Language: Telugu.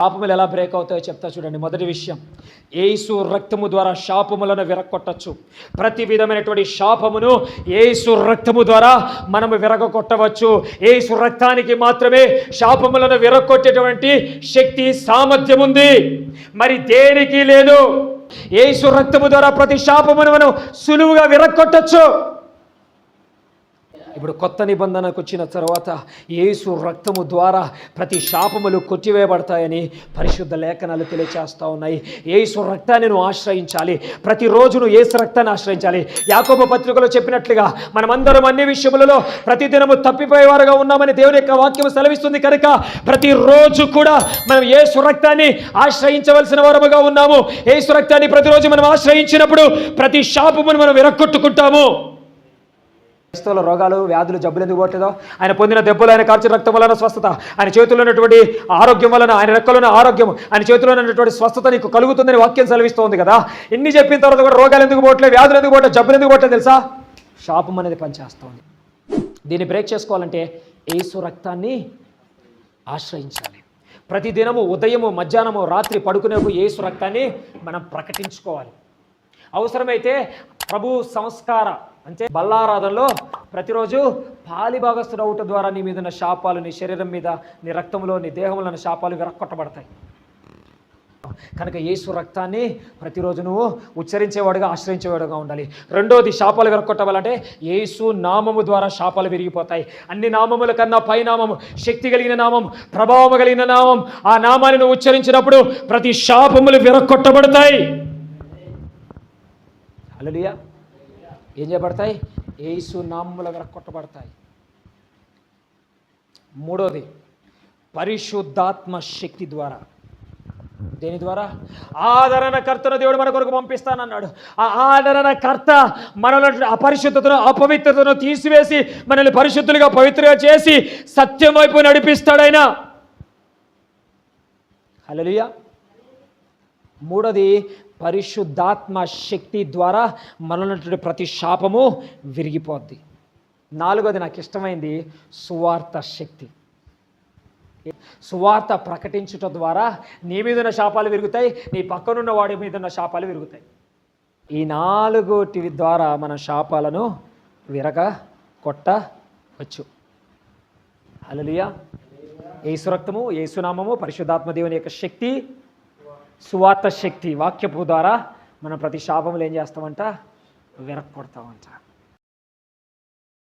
శాపములు ఎలా బ్రేక్ అవుతాయో చెప్తా చూడండి. మొదటి విషయం ఏసు రక్తము ద్వారా శాపములను విరగొట్టచ్చు. ప్రతి విధమైనటువంటి శాపమును ఏసు రక్తము ద్వారా మనము విరగొట్టవచ్చు. ఏసు రక్తానికి మాత్రమే శాపములను విరగొట్టేటువంటి శక్తి సామర్థ్యం ఉంది. మరి దేనికి లేదు? ఏసు రక్తము ద్వారా ప్రతి శాపమును మనం సులువుగా విరగొట్టచ్చు. ఇప్పుడు కొత్త నిబంధనకు వచ్చిన తర్వాత యేసు రక్తము ద్వారా ప్రతి శాపములు కొట్టివేయబడతాయని పరిశుద్ధ లేఖనాలు తెలియచేస్తూ ఉన్నాయి. యేసు రక్తాన్ని నువ్వు ఆశ్రయించాలి. ప్రతిరోజు నువ్వు ఏసు రక్తాన్ని ఆశ్రయించాలి. యాకోబ పత్రికలో చెప్పినట్లుగా మనమందరం అన్ని విషయములలో ప్రతిదినము తప్పిపోయేవారుగా ఉన్నామని దేవుని యొక్క వాక్యం సెలవిస్తుంది. కనుక ప్రతిరోజు కూడా మనం ఏసు రక్తాన్ని ఆశ్రయించవలసిన వారముగా ఉన్నాము. ఏసు రక్తాన్ని ప్రతిరోజు మనం ఆశ్రయించినప్పుడు ప్రతి శాపమును మనం విరక్కొట్టుకుంటాము క్రైస్తవుల రోగాలు వ్యాధులు జబ్బులు ఎందుకు పోవట్లేదో? ఆయన పొందిన దెబ్బలు ఆయన కార్చిన రక్తం వలన స్వస్థత. ఆయన చేతుల్లో ఉన్నటువంటి ఆరోగ్యం వలన ఆయన రెక్కలోని ఆరోగ్యం ఆయన చేతిలో ఉన్నటువంటి స్వస్థత నీకు కలుగుతుందని వాక్యం సెలవిస్తోంది కదా. ఇన్ని చెప్పిన తర్వాత కూడా రోగాలు ఎందుకు పోవట్లేదు వ్యాధులు ఎందుకు పోవట్లేదు జబ్బులు ఎందుకు పోవట్లేదు తెలుసా? శాపం అనేది పనిచేస్తోంది. దీన్ని బ్రేక్ చేసుకోవాలంటే ఏసు రక్తాన్ని ఆశ్రయించాలి. ప్రతి దినము ఉదయము మధ్యాహ్నము రాత్రి పడుకునేప్పుడు ఏసు రక్తాన్ని మనం ప్రకటించుకోవాలి. అవసరమైతే ప్రభు సంస్కార అంటే బల్లారాధనలో ప్రతిరోజు పాలిభాగస్తుడు అవుట ద్వారా నీ మీద ఉన్న శాపాలు నీ శరీరం మీద నీ రక్తంలో నీ దేహంలో ఉన్న శాపాలు విరక్కొట్టబడతాయి. కనుక యేసు రక్తాన్ని ప్రతిరోజు నువ్వు ఉచ్చరించేవాడుగా ఆశ్రయించేవాడుగా ఉండాలి. రెండోది శాపాలు విరక్కొట్టవాలంటే యేసు నామము ద్వారా శాపాలు విరిగిపోతాయి. అన్ని నామముల కన్నా పై నామము శక్తి కలిగిన నామం ప్రభావం కలిగిన నామం ఆ నామాన్ని నువ్వు ఉచ్చరించినప్పుడు ప్రతి శాపములు విరక్కొట్టబడతాయి. అలలియా ఏం చేయబడతాయి? ఏసు నామముల విరక్కొట్టబడతాయి మూడోది పరిశుద్ధాత్మ శక్తి ద్వారా. దేని ద్వారా? ఆదరణకర్తను దేవుడు మన కొరకు పంపిస్తానన్నాడు. ఆ ఆదరణకర్త మనలో అపరిశుద్ధతను అపవిత్రతను తీసివేసి మనల్ని పరిశుద్ధులుగా పవిత్రగా చేసి సత్యం వైపు నడిపిస్తాడైనా. హల్లెలూయా. మూడోది పరిశుద్ధాత్మ శక్తి ద్వారా మనలో ప్రతి శాపము విరిగిపోద్ది. నాలుగోది నాకు ఇష్టమైంది సువార్త శక్తి. సువార్త ప్రకటించుట ద్వారా నీ మీద ఉన్న శాపాలు విరుగుతాయి నీ పక్కనున్న వాడి మీద ఉన్న శాపాలు విరుగుతాయి. ఈ నాలుగుటి ద్వారా మన శాపాలను విరగ కొట్టవచ్చు. అలలియా ఏసు రక్తము ఏసునామము పరిశుద్ధాత్మ దేవుని యొక్క శక్తి సువార్త శక్తి వాక్యపు ద్వారా మనం ప్రతి శాపములు ఏం చేస్తామంట? విరక్కొడతామంట